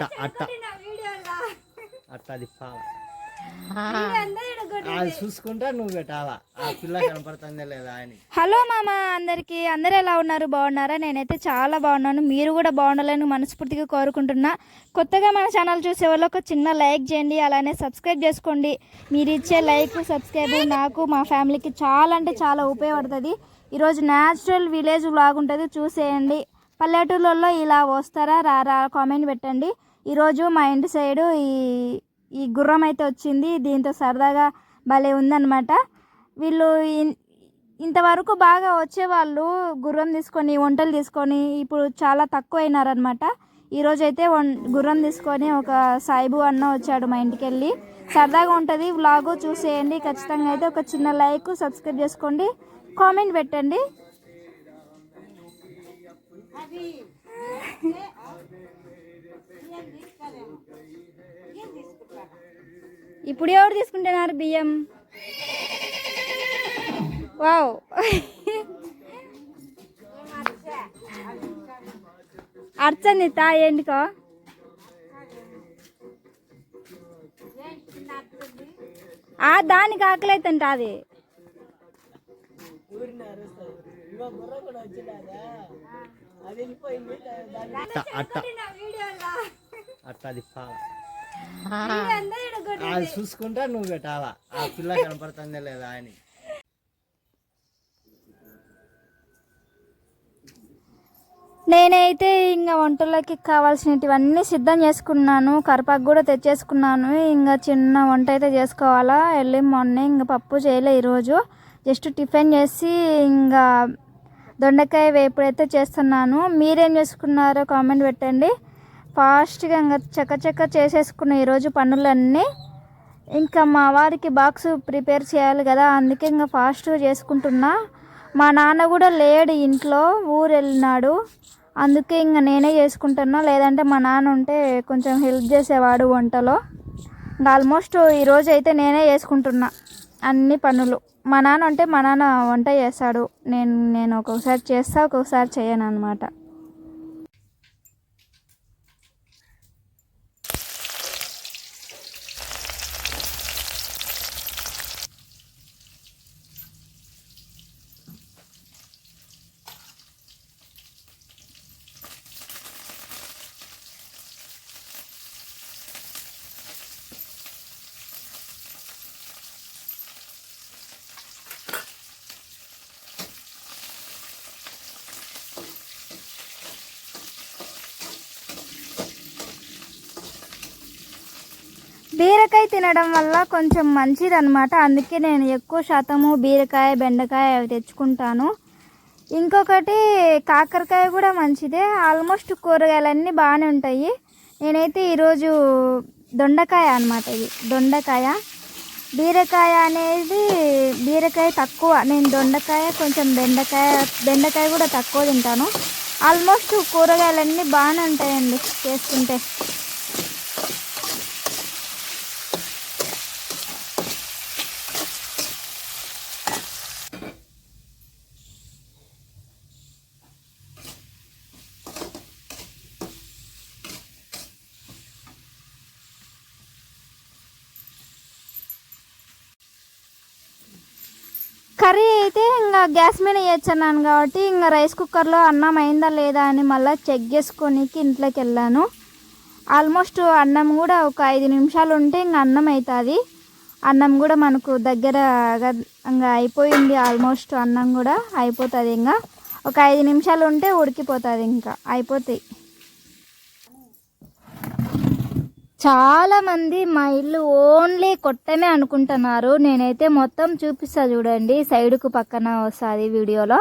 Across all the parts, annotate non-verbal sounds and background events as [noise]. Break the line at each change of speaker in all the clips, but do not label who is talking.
అట్ట అట్ట అట్ట. అది పాల అది చూసుకుంటా నువ్వు పెట్టాలా ఆ పిల్ల [laughs] కనపడుతుందా లేదా అని.
హలో మామ అందరికీ. అందరూ ఎలా ఉన్నారు? బాగున్నారా? నేనైతే చాలా బాగున్నాను. మీరు కూడా బాగుండాలని మనస్ఫూర్తిగా కోరుకుంటున్నా. కొత్తగా మన ఛానల్ చూసే వాళ్ళు ఒక చిన్న లైక్ చేయండి. అలానే సబ్స్క్రైబ్ చేసుకోండి. మీరు ఇచ్చే లైక్ సబ్స్క్రైబ్ నాకు మా ఫ్యామిలీకి చాలా అంటే చాలా ఉపయోగపడుతుంది. ఈరోజు న్యాచురల్ విలేజ్ వ్లాగ్ ఉంటుంది. చూసేయండి. పల్లెటూళ్ళల్లో ఇలా వస్తారా రారా కామెంట్ పెట్టండి. ఈరోజు మా ఇంటి సైడు ఈ ఈ గుర్రం అయితే వచ్చింది. దీంతో సరదాగా భలే ఉందన్నమాట. వీళ్ళు ఇన్- ఇంతవరకు బాగా వచ్చేవాళ్ళు గుర్రం తీసుకొని వంటలు తీసుకొని ఇప్పుడు చాలా తక్కువ అయినారనమాట ఈరోజు అయితే గుర్రం తీసుకొని ఒక సాయిబు అన్న వచ్చాడు మా ఇంటికి వెళ్ళి సరదాగా ఉంటుంది. వ్లాగు చూసేయండి. ఖచ్చితంగా అయితే ఒక చిన్న లైక్ సబ్స్క్రైబ్ చేసుకోండి. కామెంట్ పెట్టండి. ఇప్పుడు ఎవరు తీసుకుంటున్నారు బియ్యం? వావ్. అర్చంది తా ఏంటికో ఆ దానికి ఆకలి అవుతుంట అది.
అట్ట అట్ట అట్ట అది అది చూసుకుంటా నువ్వు పెట్టాలా ఆ పిల్ల కనపడుతుందే లేదా అని.
నేనైతే ఇంకా వంటలకి కావాల్సినటివన్నీ సిద్ధం చేసుకున్నాను. కరిపాకు కూడా తెచ్చేసుకున్నాను. ఇంకా చిన్న వంట అయితే చేసుకోవాలా. వెళ్ళి మార్నింగ్ ఇంకా పప్పు చేయలే ఈరోజు. జస్ట్ టిఫిన్ చేసి ఇంకా దొండకాయ వేపుడైతే చేస్తున్నాను. మీరేం చేసుకున్నారో కామెంట్ పెట్టండి. ఫాస్ట్గా ఇంకా చక్క చక్క చేసేసుకున్న ఈరోజు పనులన్నీ ఇంకా మా వారికి బాక్స్ ప్రిపేర్ చేయాలి కదా అందుకే ఇంకా ఫాస్ట్గా చేసుకుంటున్నా. మా నాన్న కూడా లేడు ఇంట్లో ఊరు వెళ్ళినాడు అందుకే ఇంకా నేనే చేసుకుంటున్నా. లేదంటే మా నాన్న ఉంటే కొంచెం హెల్ప్ చేసేవాడు వంటలో. ఇంకా ఆల్మోస్ట్ ఈరోజు అయితే నేనే చేసుకుంటున్నా అన్ని పనులు. మా నాన్న ఉంటే మా నాన్న వంట చేస్తాడు. నేను నేను ఒక్కొక్కసారి చేస్తా ఒక్కొక్కసారి చేయను అనమాట బీరకాయ తినడం వల్ల కొంచెం మంచిది అనమాట అందుకే నేను ఎక్కువ శాతము బీరకాయ బెండకాయ అవి తెచ్చుకుంటాను. ఇంకొకటి కాకరకాయ కూడా మంచిదే. ఆల్మోస్ట్ కూరగాయలన్నీ బాగానే ఉంటాయి. నేనైతే ఈరోజు దొండకాయ అనమాట ఇది. దొండకాయ. బీరకాయ అనేది బీరకాయ తక్కువ. నేను దొండకాయ కొంచెం బెండకాయ బెండకాయ కూడా తక్కువ తింటాను. ఆల్మోస్ట్ కూరగాయలన్నీ బాగానే ఉంటాయండి చేసుకుంటే కర్రీ అయితే ఇంకా గ్యాస్ మీద వేయచ్చన్నాను కాబట్టి ఇంకా రైస్ కుక్కర్లో అన్నం అయిందా లేదా అని మళ్ళీ చెక్ చేసుకోనికి ఇంట్లోకి వెళ్ళాను. ఆల్మోస్ట్ అన్నం కూడా ఒక ఐదు నిమిషాలు ఉంటే ఇంకా అన్నం అవుతుంది అన్నం కూడా మనకు దగ్గర ఇంకా అయిపోయింది ఆల్మోస్ట్ అన్నం కూడా అయిపోతుంది ఇంకా. ఒక ఐదు నిమిషాలు ఉంటే ఉడికిపోతుంది ఇంకా. అయిపోతాయి. చాలా మంది మా ఇల్లు ఓన్లీ కొట్టమే అనుకుంటున్నారు. నేనైతే మొత్తం చూపిస్తా చూడండి సైడ్కు పక్కన వస్తుంది వీడియోలో.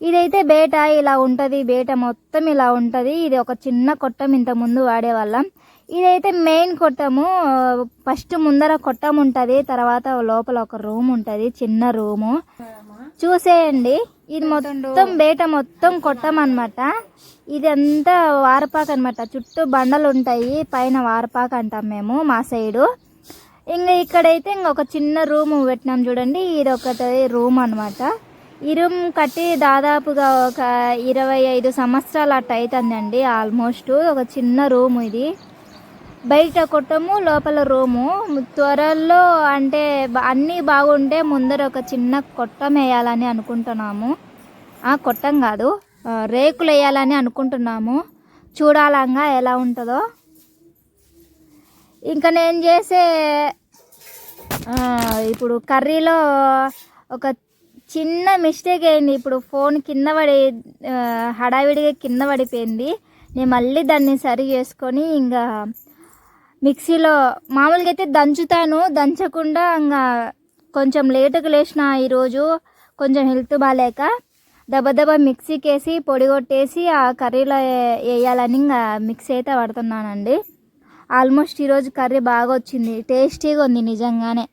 ఇదైతే బేట ఇలా ఉంటుంది బేట మొత్తం ఇలా ఉంటుంది. ఇది ఒక చిన్న కొట్టం ఇంత ముందు వాడేవాళ్ళం. ఇదైతే మెయిన్ కొట్టము. ఫస్ట్ ముందర కొట్టం ఉంటుంది తర్వాత లోపల ఒక రూమ్ ఉంటుంది చిన్న రూము. చూసేయండి. ఇది మొత్తం బేట మొత్తం కొట్టం అనమాట ఇది అంతా వారపాక అనమాట చుట్టూ బండలు ఉంటాయి. పైన వారపాక అంటాం మేము మా సైడు. ఇంకా ఇక్కడైతే ఇంకా ఒక చిన్న రూమ్ పెట్టినాం చూడండి. ఇది ఒకటి రూమ్ అనమాట ఈ రూమ్ కట్టి దాదాపుగా ఒక ఇరవై ఐదు సంవత్సరాలు అట్ట అవుతుందండి ఆల్మోస్ట్ ఒక చిన్న రూమ్ ఇది. బయట కొట్టము లోపల రూము. త్వరలో అంటే అన్నీ బాగుంటే ముందర ఒక చిన్న కొట్టం వేయాలని అనుకుంటున్నాము. ఆ కొట్టం కాదు రేకులు వేయాలని అనుకుంటున్నాము. చూడాలంగా ఎలా ఉంటుందో. ఇంకా నేను చేసే ఇప్పుడు కర్రీలో ఒక చిన్న మిస్టేక్ అయింది. ఇప్పుడు ఫోన్ కింద పడి హడావిడిగా కింద పడిపోయింది. నేను మళ్ళీ దాన్ని సరి చేసుకొని ఇంకా మిక్సీలో మామూలుగా అయితే దంచుతాను దంచకుండా ఇంకా కొంచెం లేటుగా లేచిన ఈరోజు కొంచెం హెల్త్ బాగాలేక దెబ్బ మిక్సీకి వేసి పొడి కొట్టేసి ఆ కర్రీలో వేయాలని ఇంకా మిక్సీ అయితే పడుతున్నానండి ఆల్మోస్ట్ ఈరోజు కర్రీ బాగా వచ్చింది టేస్టీగా ఉంది నిజంగానే.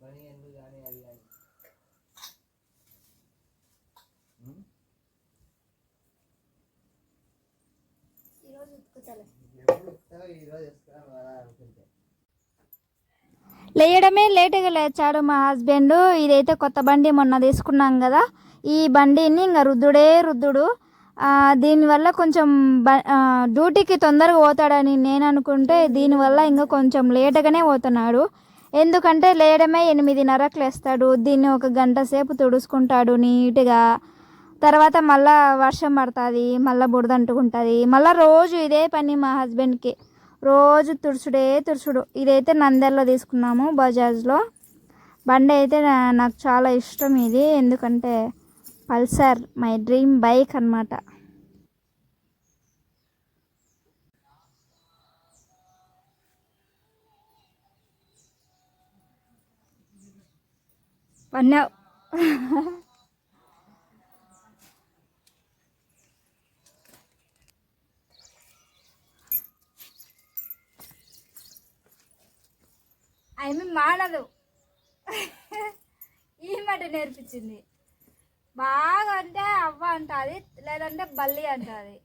బనియన్లు కానీ అవి కానీ అలా అనుకుంటే.
లేయడమే లేటుగా లేచాడు మా హస్బెండ్. ఇదైతే కొత్త బండి మొన్న తీసుకున్నాం కదా. ఈ బండిని ఇంకా రుద్దుడే రుద్దుడు. ఆ, దీనివల్ల కొంచెం బ డ్యూటీకి తొందరగా పోతాడని నేను అనుకుంటే దీనివల్ల ఇంకా కొంచెం లేటుగానే పోతున్నాడు. ఎందుకంటే లేయడమే ఎనిమిదిన్నరకు లేస్తాడు దీన్ని ఒక గంట సేపు తుడుచుకుంటాడు నీట్గా. తర్వాత మళ్ళా వర్షం పడుతుంది మళ్ళీ బురద అంటుకుంటుంది. మళ్ళీ రోజు ఇదే పని మా హస్బెండ్కి. రోజు తుడుచుడే తుడుచుడు. ఇదైతే నంద్యాలలో తీసుకున్నాము బజాజ్లో. బండి అయితే నాకు చాలా ఇష్టం ఇది. ఎందుకంటే పల్సర్ మై డ్రీమ్ బైక్ అన్నమాట. పన్నావు ఆమె మానదు. ఈ మాట నేర్పించింది. బాగా అంటే అవ్వ అంటుంది లేదంటే బల్లి అంటుంది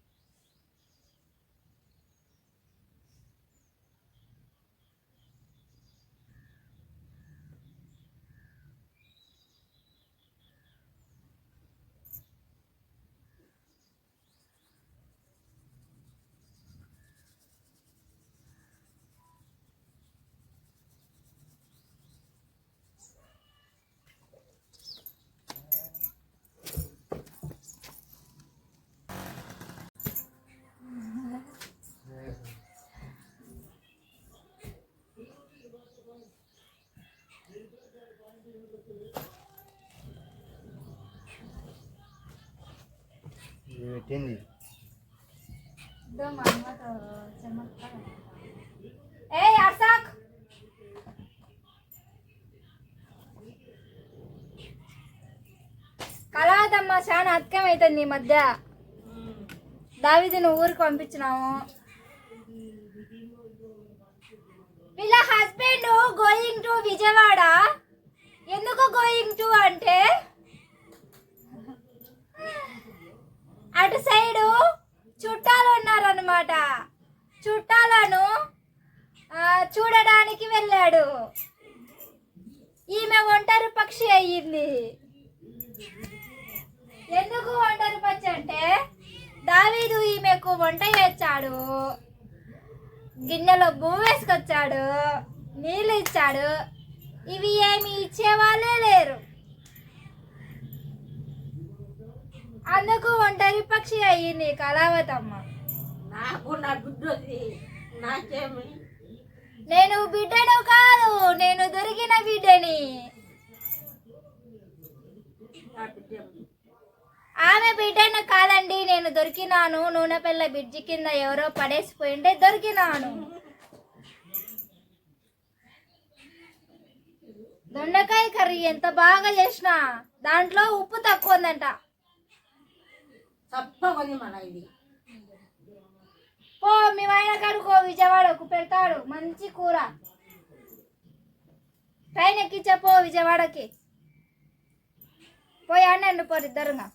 ఇది పెట్టింది.
ఏ అర్సాక్! కలవదమ్మ చాలా అవుతుంది ఈ మధ్య. దావిదిని ఊరికి పంపించినాము. వీళ్ళ హస్బెండ్ గోయింగ్ టు విజయవాడ. ఎందుకు గోయింగ్ టు అంటే అటు సైడు చుట్టాలు ఉన్నారనమాట చుట్టాలను చూడడానికి వెళ్ళాడు. ఈమె ఒంటరి పక్షి అయ్యింది. ఎందుకు ఒంటరి పక్షి అంటే దావీదు ఈమెకు వంట చేర్చాడు. గిన్నెలో భూమి వేసుకొచ్చాడు. నీళ్ళు ఇచ్చాడు. ఇవి ఏమి ఇచ్చేవాళ్ళే లేరు. అందుకు ఒంటరి పక్షి అయ్యింది కళావతమ్మ.
నాకు నా గుడ్డది నాకేమి?
నేను బిడ్డను కాదు నేను దొరికిన బిడ్డని. ఆమె బిడ్డను కాదండి నేను దొరికినాను. నూనె పిల్ల బిడ్జి కింద ఎవరో పడేసిపోయింటే దొరికినాను. దొండకాయ కర్రీ ఎంత బాగా చేసినా దాంట్లో ఉప్పు తక్కువ ఉందంట.
తప్పకొని మన ఇది
పో మీ ఆయన కడుకో విజయవాడకు పెడతాడు మంచి కూర. ట్రైన్ ఎక్కించే పో విజయవాడకి. పోయి అన్నండి పోరు ఇద్దరుగా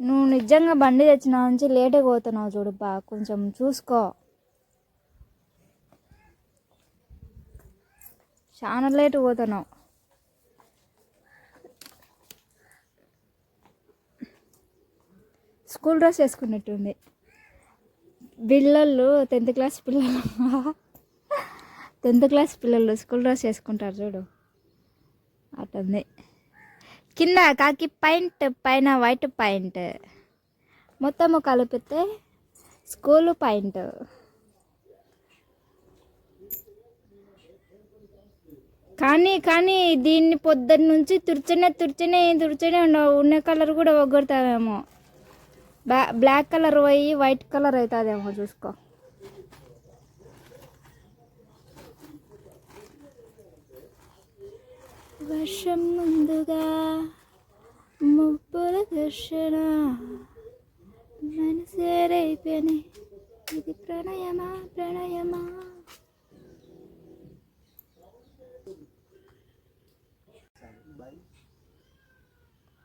నువ్వు నిజంగా బండి తెచ్చిన నుంచి లేటే పోతున్నావు చూడు బా కొంచెం చూసుకో. చాలా లేట్ పోతున్నావు. స్కూల్ డ్రెస్ వేసుకున్నట్టుంది. పిల్లలు టెన్త్ క్లాస్ పిల్లలు. టెన్త్ క్లాస్ పిల్లలు స్కూల్ డ్రెస్ వేసుకుంటారు చూడు. అటుంది కింద కాకి పాయింట్ పైన వైట్ పాయింట్. మొత్తము కలిపితే స్కూల్ పాయింట్. కానీ కానీ దీన్ని పొద్దున్న నుంచి తుడిచినే తుడిచినే తుర్చనే ఉండవు ఉన్న కలర్ కూడా ఒగ్గొడతామేమో బ్లా బ్లాక్ కలర్ పోయి వైట్ కలర్ అవుతుందేమో చూసుకో. వర్షం ముందుగా ముప్పుల ఘర్షణ. మనసేరైపోయినాయి ఇది ప్రణయమా ప్రణయమా?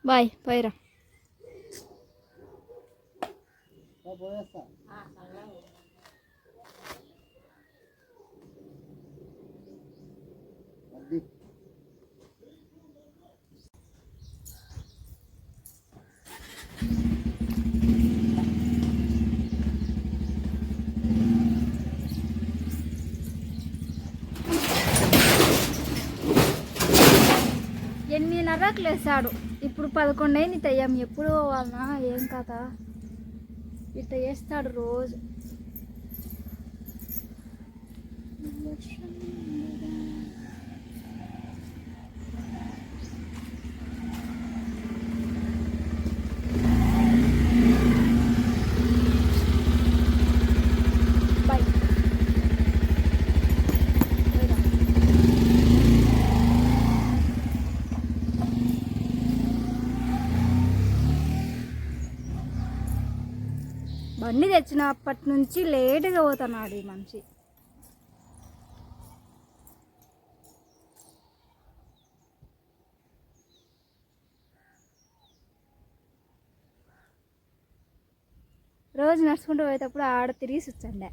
బాయ్ పోయిరా.
పోయేస్తా
ఎనిమిదిన్నరకు లేసాడు ఇప్పుడు పదకొండు అయింది తయ్యం. ఎప్పుడు పోవాలనా ఏం కదా ఇట్లా చేస్తాడు రోజు బాయ్ బండి తెచ్చినప్పటి నుంచి లేటుగా పోతున్నాడు ఈ మనిషి. రోజు నడుచుకుంటూ పోయేటప్పుడు ఆడ తిరిగి వచ్చండే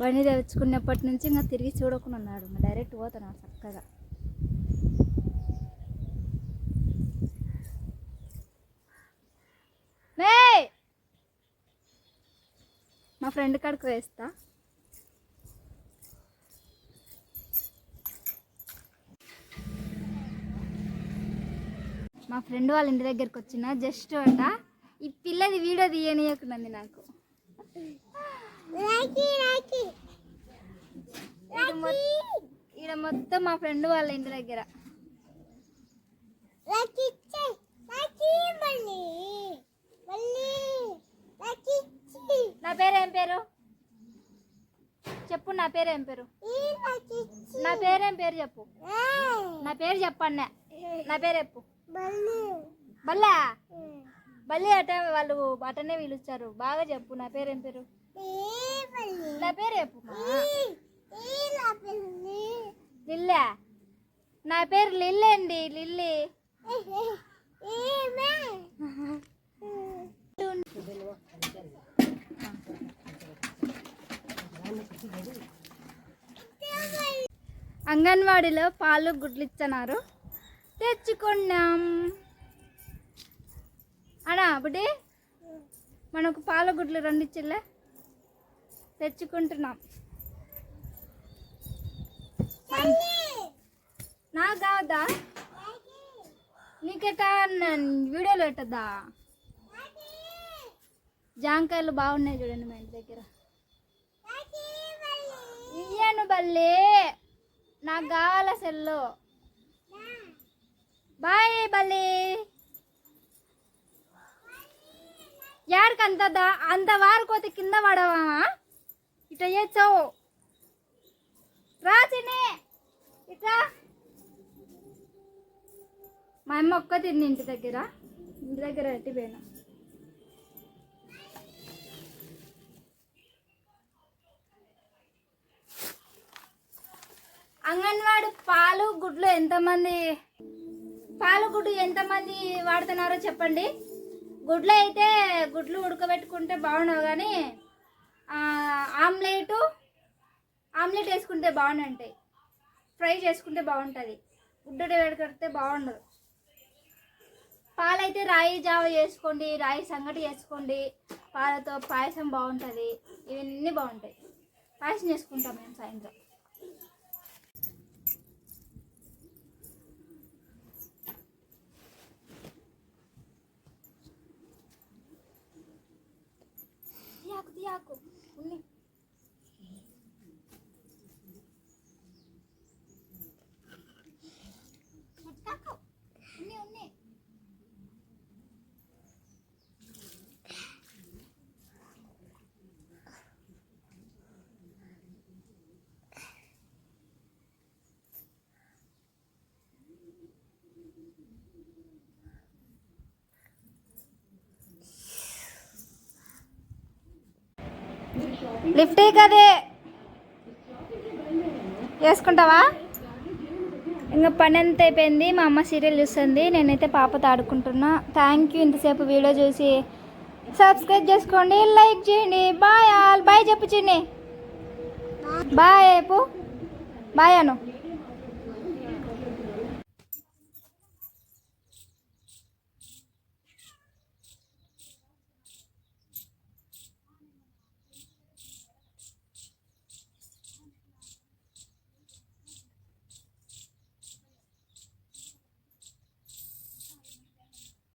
బండి తెచ్చుకున్నప్పటి నుంచి ఇంకా తిరిగి చూడకుండా ఉన్నాడు. డైరెక్ట్ పోతున్నాడు చక్కగా. మేయ్ మా ఫ్రెండ్ కాడికి వేస్తా. మా ఫ్రెండ్ వాళ్ళ ఇంటి దగ్గరికి వచ్చిన జస్ట్ అంట ఈ పిల్లది వీడియో తీయనీయకున్నది నాకు. ఈడ మొత్తం మా ఫ్రెండ్ వాళ్ళ ఇంటి దగ్గర. నా పేరు ఏం పేరు? చెప్పు నా పేరు ఏం పేరు? నా పేరేం పేరు చెప్పు? నా పేరు చెప్పన్నా నా పేరు చెప్పు. బల్లా? బల్లి అట వాళ్ళు అటనే పిలుస్తారు. బాగా చెప్పు నా పేరు ఏం పేరు? నా పేరు చెప్పు లిల్లా? నా పేరు లిల్లే. అండి లిల్లీ అంగన్వాడీలో పాలు గుడ్లు ఇచ్చినారు తెచ్చుకున్నాం. అడా అప్పుడే మనకు పాల గుడ్లు రెండు ఇచ్చిల్లే తెచ్చుకుంటున్నాం. నాకు కావద్దా? నీకెట్టా వీడియోలో పెట్టద్దా? జాంకాయలు బాగున్నాయి చూడండి మా ఇంటి దగ్గర. ఇయ్యను బల్లే. నాకు కావాల సెల్లు? బాయ్ బల్లి. యాడికి అంత అంత వారుకోతే కింద పడవా ఇట్లా చేసావు రా చిన్ని. ఇట్లా మా అమ్మ ఒక్క తిని ఇంటి దగ్గర. ఇంటి దగ్గర పెట్టిపోయినా అంగన్వాడి పాలు గుడ్లు ఎంతమంది పాలు గుడ్డు ఎంతమంది వాడుతున్నారో చెప్పండి. గుడ్లు అయితే గుడ్లు ఉడకబెట్టుకుంటే బాగుండవు కానీ ఆమ్లెటు ఆమ్లెట్ ఆమ్లెట్ వేసుకుంటే బాగుంటాయి ఫ్రై చేసుకుంటే బాగుంటుంది. గుడ్డు వేడకడితే బాగుండదు. పాలైతే రాయి జావ చేసుకోండి రాయి సంగటి చేసుకోండి. పాలతో పాయసం బాగుంటుంది. ఇవన్నీ బాగుంటాయి. పాయసం చేసుకుంటాం మేము సాయంత్రం. 小狗，狐狸。లిఫ్టే కదే? వేసుకుంటావా? ఇంకా పని ఎంత అయిపోయింది? మా అమ్మ సీరియల్ చూస్తుంది. నేనైతే పాపతో ఆడుకుంటున్నా. థ్యాంక్ యూ ఇంతసేపు వీడియో చూసి సబ్స్క్రైబ్ చేసుకోండి లైక్ చేయండి. బాయ్ ఆల్ బాయ్ చెప్పు చిన్ని. బాయ్ చెప్పు బాయ్ అను